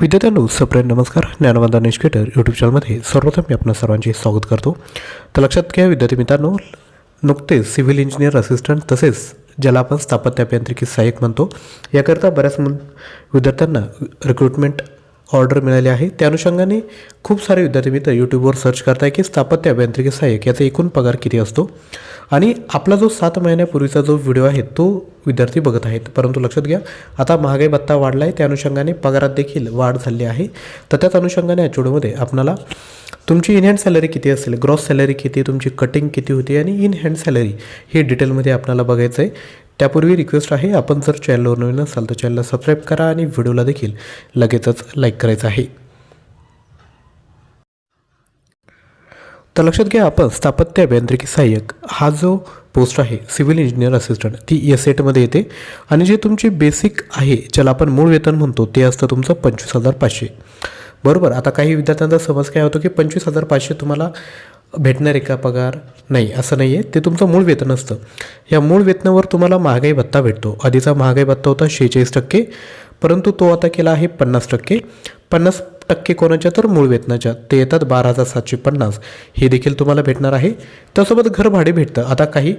विद्यार्थ्यांनो सप्रेम नमस्कार. ज्ञानवंदा एज्युकेटर यूट्यूब चॅनलमध्ये सर्वप्रथम मी आपणा सर्वांचे स्वागत करतो. तर लक्षात घ्या विद्यार्थी मित्रांनो नुकतेच सिव्हिल इंजिनियर असिस्टंट तसेच ज्याला आपण स्थापत्य अभियांत्रिकी सहाय्यक म्हणतो. याकरता बऱ्याच विद्यार्थ्यांना रिक्रुटमेंट ऑर्डर मिळाली आहे. त्या अनुषंगाने खूप सारे विद्यार्थी मित्र यूट्यूबवर सर्च करताय की स्थापत्य अभियांत्रिकी सहाय्यक याचा एकूण पगार किती असतो? आणि आपला जो सात महिन्यापूर्वीचा जो व्हिडिओ आहे तो विद्यार्थी बघत आहेत. परंतु लक्षात घ्या आता महागाई भत्ता वाढला आहे त्या अनुषंगाने पगारात देखील वाढ झाली आहे. तर त्याच अनुषंगाने या व्हिडिओमध्ये आपणाला तुमची इन हँड सॅलरी किती असेल ग्रॉस सॅलरी किती तुमची कटिंग किती होती आणि इन हँड सॅलरी हे डिटेलमध्ये आपल्याला बघायचं आहे त्यापूर्वी रिक्वेस्ट आहे आपण जर चॅनलवर नवीन असाल तर चॅनलला सबस्क्राईब करा आणि व्हिडिओला देखील लगेचच लाईक करायचं आहे. तर लक्षात घ्या आपण स्थापत्य अभियांत्रिकी सहाय्यक हा जो पोस्ट आहे सिव्हिल इंजिनियर असिस्टंट ती एस एटमध्ये येते. आणि जे तुमची बेसिक आहे ज्याला आपण मूळ वेतन म्हणतो ते असतं तुमचं पंचवीस हजार पाचशे. बरोबर? आता काही विद्यार्थ्यांचा समज काय होतो की पंचवीस हजार पाचशे तुम्हाला भेटणार आहे का पगार? नाही असं नाही आहे ते तुमचं मूळ वेतन असतं. या मूळ वेतनावर तुम्हाला महागाई भत्ता भेटतो. आधीचा महागाई भत्ता होता शेहेचाळीस टक्के परंतु तो आता केला आहे पन्नास टक्के. पन्नास टक्के कोणाच्या? तर मूळ वेतनाच्या. ते येतात बारा हजार सातशे पन्नास. हे देखील तुम्हाला भेटणार आहे. त्यासोबत घर भाडे भेटतं. आता काही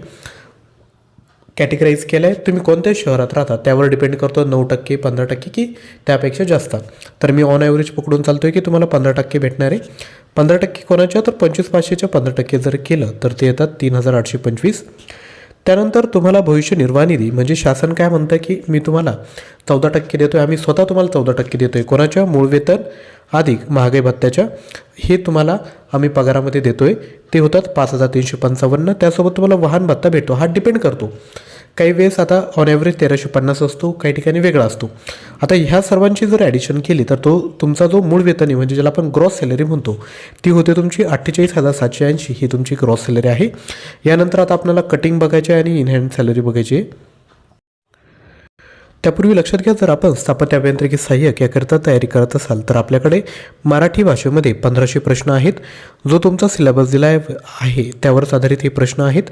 कॅटेगराईज केलं आहे तुम्ही कोणत्या शहरात राहता? त्यावर डिपेंड करतो. नऊ टक्के पंधरा टक्के की त्यापेक्षा जास्त. तर मी ऑन ॲव्हरेज पकडून चालतो आहे की तुम्हाला पंधरा टक्के भेटणार आहे. पंधरा टक्के कोणाच्या तर पंचवीस पाचशेच्या पंधरा टक्के जर केलं तर ते येतात तीन हजार आठशे पंचवीस. त्यानंतर तुम्हाला भविष्य निर्वाह निधी म्हणजे शासन काय म्हणतं की मी तुम्हाला चौदा टक्के देतो आहे आम्ही स्वतः तुम्हाला चौदा टक्के देतो आहे कोणाच्या? मूळ वेतन अधिक महागाई भत्त्याच्या हे तुम्हाला आम्ही पगारामध्ये देतो आहे ते होतात पाच हजार तीनशे पंचावन्न. त्यासोबत तुम्हाला वाहन भत्ता भेटतो. हा डिपेंड करतो. काही वेळेस आता ऑन ॲव्हरेज तेराशे पन्नास असतो काही ठिकाणी वेगळा असतो. आता ह्या सर्वांची जर ॲडिशन केली तर तो तुमचा जो मूळ वेतन आहे म्हणजे ज्याला आपण ग्रॉस सॅलरी म्हणतो ती होते तुमची अठ्ठेचाळीस हजार सातशे ऐंशी ही तुमची ग्रॉस सॅलरी आहे. यानंतर आता आपल्याला कटिंग बघायची आहे आणि इनहँड सॅलरी बघायची आहे. त्यापूर्वी लक्षात घ्या जर आपण स्थापत्य अभियांत्रिकी सहाय्यक याकरिता तयारी करत असाल तर आपल्याकडे मराठी भाषेमध्ये पंधराशे प्रश्न आहेत. जो तुमचा सिलेबस दिला आहे त्यावरच आधारित हे प्रश्न आहेत.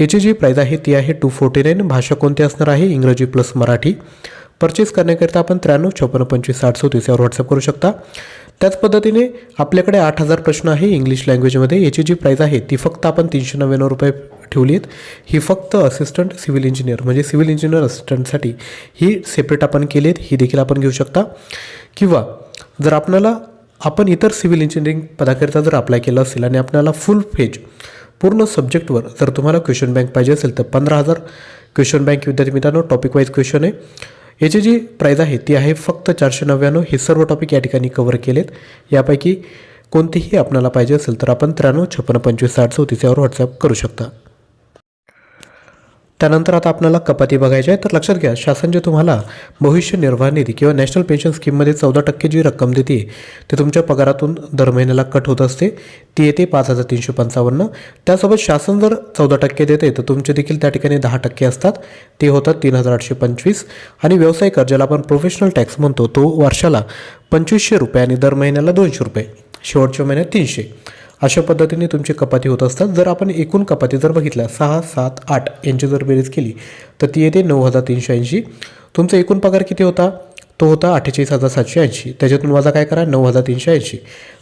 याची जी प्राईज आहे ती आहे टू फोर्टी नाईन भाषा कोणती असणार आहे? इंग्रजी प्लस मराठी. परचेस करण्याकरिता आपण त्र्याण्णव छप्पन्न पंचवीस साठ चौतीस यावर व्हॉट्सअप करू शकता. त्याच पद्धतीने आपल्याकडे आठ हजार प्रश्न आहे इंग्लिश लँग्वेजमध्ये याची जी प्राईज आहे ती फक्त आपण तीनशे नव्याण्णव रुपये ठेवली आहेत ही फक्त असिस्टंट सिव्हिल इंजिनियर म्हणजे सिव्हिल इंजिनियर असिस्टंटसाठी ही सेपरेट आपण केली आहेत ही देखील आपण घेऊ शकता. किंवा जर आपल्याला आपण इतर सिव्हिल इंजिनिअरिंग पदाकरिता जर अप्लाय केलं असेल आणि आपल्याला फुल फेज पूर्ण सब्जेक्टवर जर तुम्हाला क्वेश्चन बँक पाहिजे असेल तर पंधरा हजार क्वेश्चन बँक विद्यार्थी मित्रांनो टॉपिक वाईज क्वेश्चन आहे. याची जी प्राईज आहे ती आहे फक्त चारशे नव्याण्णव. हे सर्व टॉपिक या ठिकाणी कवर केलेत. यापैकी कोणतीही आपल्याला पाहिजे असेल तर आपण त्र्याण्णव छप्पन्न पंचवीस साठ चौतीस यावर व्हॉट्सअप करू शकता. त्यानंतर आता आपल्याला कपाती बघायची आहे. तर लक्षात घ्या शासन जे तुम्हाला भविष्य निर्वाह निधी किंवा नॅशनल पेन्शन स्कीममध्ये चौदा टक्के जी रक्कम देते ते तुमच्या पगारातून दर महिन्याला कट होत असते. ती येते पाच हजार तीनशे पंचावन्न. त्यासोबत शासन जर चौदा टक्के देते तर तुमचे देखील त्या ठिकाणी दहा टक्के असतात. ते होतात तीन हजार आठशे पंचवीस. आणि व्यवसाय कर ज्याला आपण प्रोफेशनल टॅक्स म्हणतो. तो वर्षाला पंचवीसशे रुपये आणि दर महिन्याला दोनशे रुपये. शेवटच्या महिन्यात तीनशे. अशा पद्धतीने तुमची कपाती होत असतात. जर आपण एकूण कपाती जर बघितल्या सहा सात आठ यांची जर बेरीज केली तर ती येते नऊ हजार तीनशे ऐंशी. तुमचा एकूण पगार किती होता? तो होता अठ्ठेचाळीस हजार सातशे ऐंशी. त्याच्यातून वजा काय करा? नऊ हजार तीनशे ऐंशी.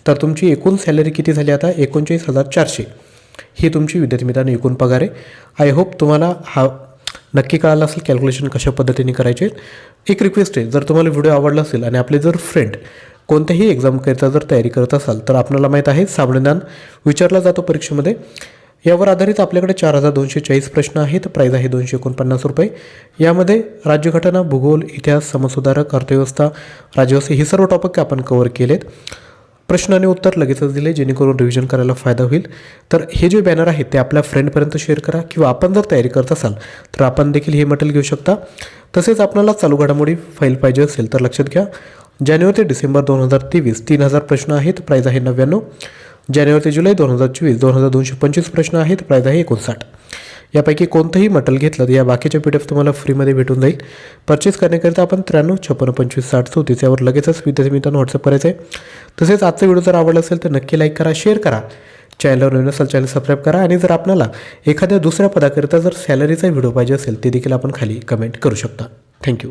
तर तुमची एकूण सॅलरी किती झाली आता? एकोणचाळीस हजार चारशे. ही तुमची विद्यार्थी मित्रांनो एकूण पगार आहे. आय होप तुम्हाला हा नक्की कळालं असेल कॅल्क्युलेशन कशा पद्धतीने करायचे. एक रिक्वेस्ट आहे जर तुम्हाला व्हिडिओ आवडला असेल आणि आपले जर फ्रेंड कोणत्याही एक्झामकरिता जर तयारी करत असाल तर आपल्याला माहीत आहे साबणदान विचारला जातो परीक्षेमध्ये. यावर आधारित आपल्याकडे चार हजार दोनशे चाळीस प्रश्न आहेत. प्राईज आहे दोनशे एकोणपन्नास रुपये. यामध्ये राज्यघटना भूगोल इतिहास समसुधारक अर्थव्यवस्था राज्यव्यवस्था हे सर्व टॉपिक आपण कव्हर केलेत. प्रश्न आणि उत्तर लगेचच दिले जेणेकरून रिव्हिजन करायला फायदा होईल. तर हे जे बॅनर आहेत ते आपल्या फ्रेंडपर्यंत शेअर करा. किंवा आपण जर तयारी करत असाल तर आपण देखील हे मटेरियल घेऊ शकता. तसेच आपल्याला चालू घडामोडी फाईल पाहिजे असेल तर लक्षात घ्या. जानेवारी ते डिसेंबर दोन हजार तेवीस तीन हजार प्रश्न आहेत. प्राईज आहे नव्याण्णव. जानेवारी ते जुलै दोन हजार चोवीस दोन हजार दोनशे पंचवीस प्रश्न आहेत. प्राईज आहे एकोणसाठ. यापैकी कोणतंही मटल घेतलं तर या बाकीच्या पी डी एफ तुम्हाला फ्रीमध्ये भेटून जाईल. परचेस करण्याकरिता आपण त्र्याण्णव छप्पन्न पंचवीस साठ चौतीस यावर लगेचच विद्यार्थी मित्रांनो व्हॉट्सअप करायचं आहे. तसेच आजचा व्हिडिओ जर आवडला असेल तर नक्की लाईक करा शेअर करा. चॅनलवर नवीन असाल चॅनल सबस्क्राईब करा. आणि जर आपल्याला एखाद्या दुसऱ्या पदाकरिता जर सॅलरीचा व्हिडिओ पाहिजे असेल ते देखील आपण खाली कमेंट करू शकता. थँक्यू